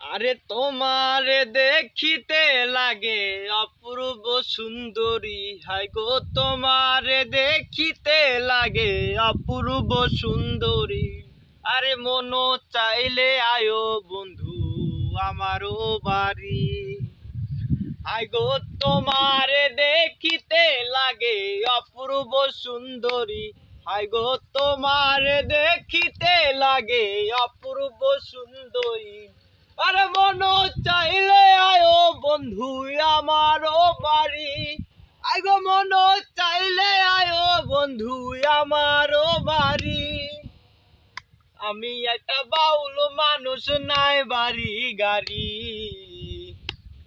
আরে তোমার দেখিতে লাগে, অপূর্ব সুন্দরী হাই গো তোমার দেখিতে লাগে, অপূর্ব সুন্দরী। আরে মন চাইলে আয়ো বন্ধু, আমারও বাড়ি। হাই গো তোমার দেখিতে লাগে, অপূর্ব সুন্দরী। হাই গো তোমার দেখিতে লাগে, অপূর্ব সুন্দরী। আরে মন চাইলে আয়ো বন্ধু আমারও বাড়ি। আইগো, মন চাইলে আয়ো বন্ধু আমারও বাড়ি। আমি একটা বাউল মানুষ, নাই বাড়ি গাড়ি।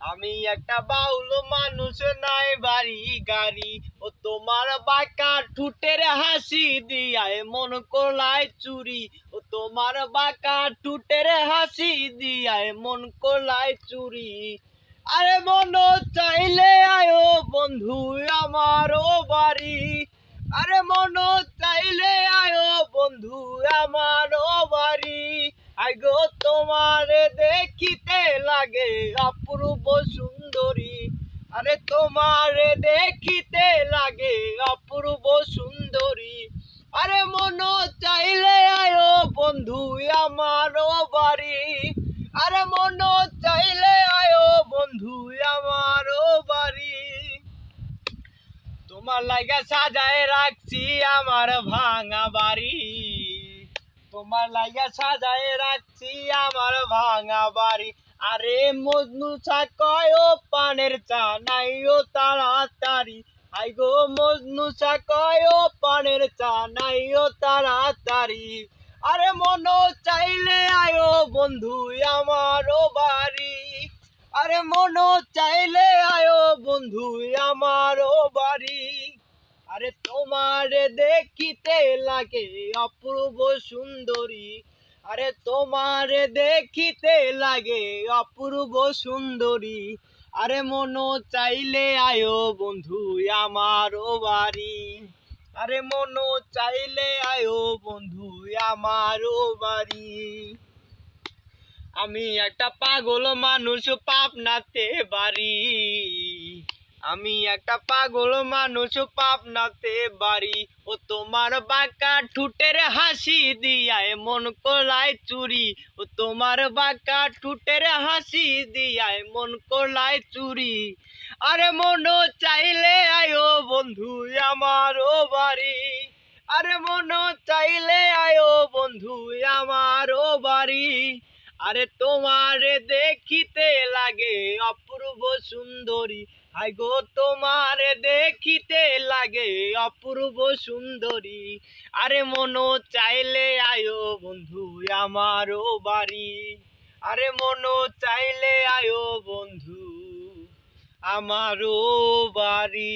আমি একটা বাউল মানুষ, নাই বাড়ি গাড়ি। ও তোমার বাঁকা ঠুটের হাসি দিয়ায় মন কোলায় চুরি। ও তোমার বাঁকা ঠুটের হাসি দিয়ায় মন কোলায় চুরি। আরে মন চাইলে আয়ো বন্ধু আমারও বাড়ি। আরে মন চাইলে আয়ো বন্ধু আমারও বাড়ি। আই গো তোমার দেখিতে লাগে অপূর্ব সুন্দরী। আরে তোমার দেখিতে লাগে অপূর্ব সুন্দরী। আরে মন চাইলে আয়ো বন্ধু, আমারও বাড়ি। আরে মন চাইলে আয়ো বন্ধু, আমারও বাড়ি। তোমার লাগা সাজায় রাখছি আমার ভাঙা বাড়ি। তোমার লাগা সাজায় রাখছি আমার ভাঙা বাড়ি। আরে মজনু কয়, ও পানের চা নাই, ও তাড়াতাড়ি। আই গো মজনু কয়, ও পানের চা নাই, ও তাড়াতাড়ি। আরে মন চাইলে আয়ো বন্ধু, আমারও বাড়ি। আরে মন চাইলে আয়ো বন্ধু, আমারও বাড়ি। আরে তোমার দেখিতে লাগে অপূর্ব সুন্দরী। আরে তোমার দেখিতে লাগে অপূর্ব সুন্দরী। আরে মন চাইলে আয়ো বন্ধু, আমারও বাড়ি। আরে মন চাইলে আয়ো বন্ধু, আমারও বাড়ি। আমি একটা পাগল মানুষ পাপনাতে বাড়ি। আমি একটা পাগল মানুষ পাপনাতে বাড়ি। ও তোমার বাঁকা ঠুটের হাসি দিয়ায় মন কোলায় চুরি। ও তোমার বাঁকা ঠুটের হাসি দিয়ায় মন কোলায় চুরি। আরে মন চাইলে আয়ো বন্ধু আমার ও বাড়ি। আরে মন চাইলে আয়ো বন্ধু আমারও বাড়ি। আরে তোমার দেখিতে লাগে অপূর্ব সুন্দরী। হাই গো, তোমার দেখিতে লাগে অপূর্ব সুন্দরী। আরে মন চাইলে আয়ো বন্ধু, আমারও বাড়ি। আরে মন চাইলে আয়ো বন্ধু, আমারও বাড়ি।